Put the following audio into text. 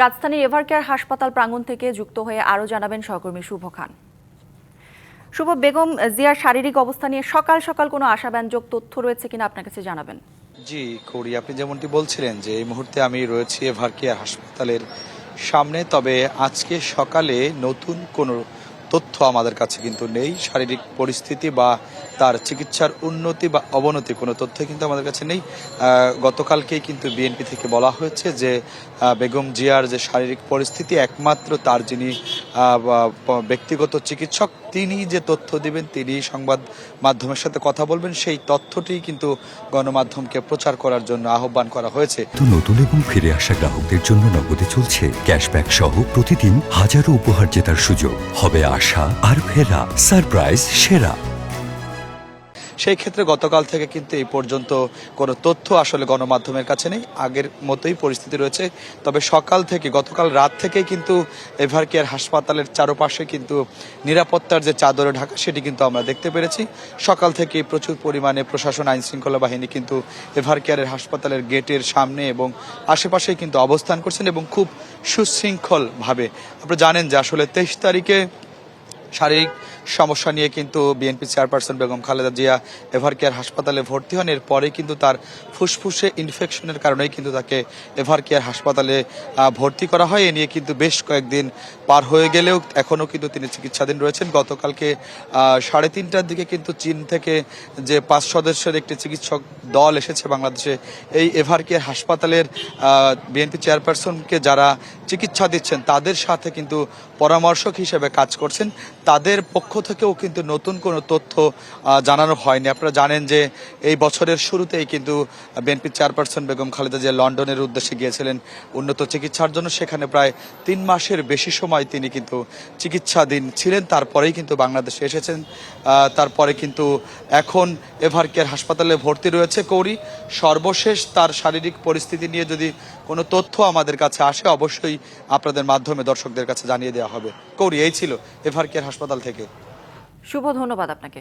রাজধানীর এভারকেয়ার হাসপাতাল প্রাঙ্গণ থেকে যুক্ত হয়ে আরও জানাবেন সহকর্মী শুভ খান। শুভ, বেগম জিয়ার শারীরিক অবস্থা নিয়ে সকাল সকাল কোনো আশাব্যঞ্জক তথ্য রয়েছে কিনা আপনার কাছে জানাবেন? জি করি আপনি যেমনটি বলছিলেন যে এই মুহূর্তে আমি রয়েছি এভারকেয়ার হাসপাতালের সামনে, তবে আজকে সকালে নতুন কোনো তথ্য আমাদের কাছে কিন্তু নেই। শারীরিক পরিস্থিতি বা তার চিকিৎসার উন্নতি বা অবনতি কোনো তথ্য কিন্তু আমাদের কাছে নেই। গতকালকেই কিন্তু বিএনপি থেকে বলা হয়েছে যে বেগম জিয়ার যে শারীরিক পরিস্থিতি একমাত্র তার যিনি ব্যক্তিগত চিকিৎসক তিনি যে তথ্য দিবেন, তিনি সংবাদ মাধ্যমের সাথে কথা বলবেন, সেই তথ্যটি কিন্তু গণমাধ্যমকে প্রচার করার জন্য আহ্বান করা হয়েছে। নতুন এবং ফিরে আসা গ্রাহকদের জন্য নগদে চলছে ক্যাশব্যাক সহ প্রতিদিন হাজারো উপহার জেতার সুযোগ। হবে আশা আর ফেরা, সারপ্রাইজ, সেরা। সেই ক্ষেত্রে গতকাল থেকে কিন্তু এই পর্যন্ত কোনো তথ্য আসলে গণমাধ্যমের কাছে নেই। আগের মতোই পরিস্থিতি রয়েছে। তবে সকাল থেকে, গতকাল রাত থেকেই কিন্তু এভারকেয়ার হাসপাতালের চারপাশে কিন্তু নিরাপত্তার যে চাদরে ঢাকা, সেটি কিন্তু আমরা দেখতে পেরেছি। সকাল থেকে প্রচুর পরিমাণে প্রশাসন আইন শৃঙ্খলা বাহিনী কিন্তু এভার কেয়ারের হাসপাতালের গেটের সামনে এবং আশেপাশে কিন্তু অবস্থান করছেন এবং খুব সুশৃঙ্খলভাবে। আপনি জানেন যে আসলে তেইশ তারিখে শারীরিক সমস্যা নিয়ে কিন্তু BNP chairperson Begum Khaleda Zia Evercare হাসপাতালে ভর্তি হন। এরপরে কিন্তু তার ফুসফুসে ইনফেকশনের কারণেই কিন্তু তাকে এভারকেয়ার হাসপাতালে ভর্তি করা হয়। এ নিয়ে কিন্তু বেশ কয়েকদিন পার হয়ে গেলেও এখনও কিন্তু তিনি চিকিৎসাধীন রয়েছেন। গতকালকে সাড়ে তিনটার দিকে কিন্তু চীন থেকে যে পাঁচ সদস্যের একটি চিকিৎসক দল এসেছে বাংলাদেশে, এই এভারকেয়ার হাসপাতালের বিএনপি চেয়ারপারসনকে যারা চিকিৎসা দিচ্ছেন, তাদের সাথে কিন্তু পরামর্শক হিসেবে কাজ করছেন। তাদের পক্ষ থেকেও কিন্তু নতুন কোনো তথ্য জানানো হয়নি। আপনারা জানেন যে এই বছরের শুরুতেই কিন্তু বিএনপি চেয়ারপারসন বেগম খালেদা জিয়া লন্ডনের উদ্দেশ্যে গিয়েছিলেন উন্নত চিকিৎসার জন্য। সেখানে প্রায় তিন মাসের বেশি সময় তিনি কিন্তু চিকিৎসাধীন ছিলেন। তারপরেই কিন্তু বাংলাদেশে এসেছেন। তারপরে কিন্তু এখন এভারকেয়ার হাসপাতালে ভর্তি রয়েছে কৌরি। সর্বশেষ তার শারীরিক পরিস্থিতি নিয়ে যদি কোনো তথ্য আমাদের কাছে আসে, অবশ্যই আপনাদের মাধ্যমে দর্শকদের কাছে জানিয়ে দেওয়া হবে। কৌরি, এই ছিল এভারকেয়ার হাসপাতাল থেকে। শুভ ধন্যবাদ আপনাকে।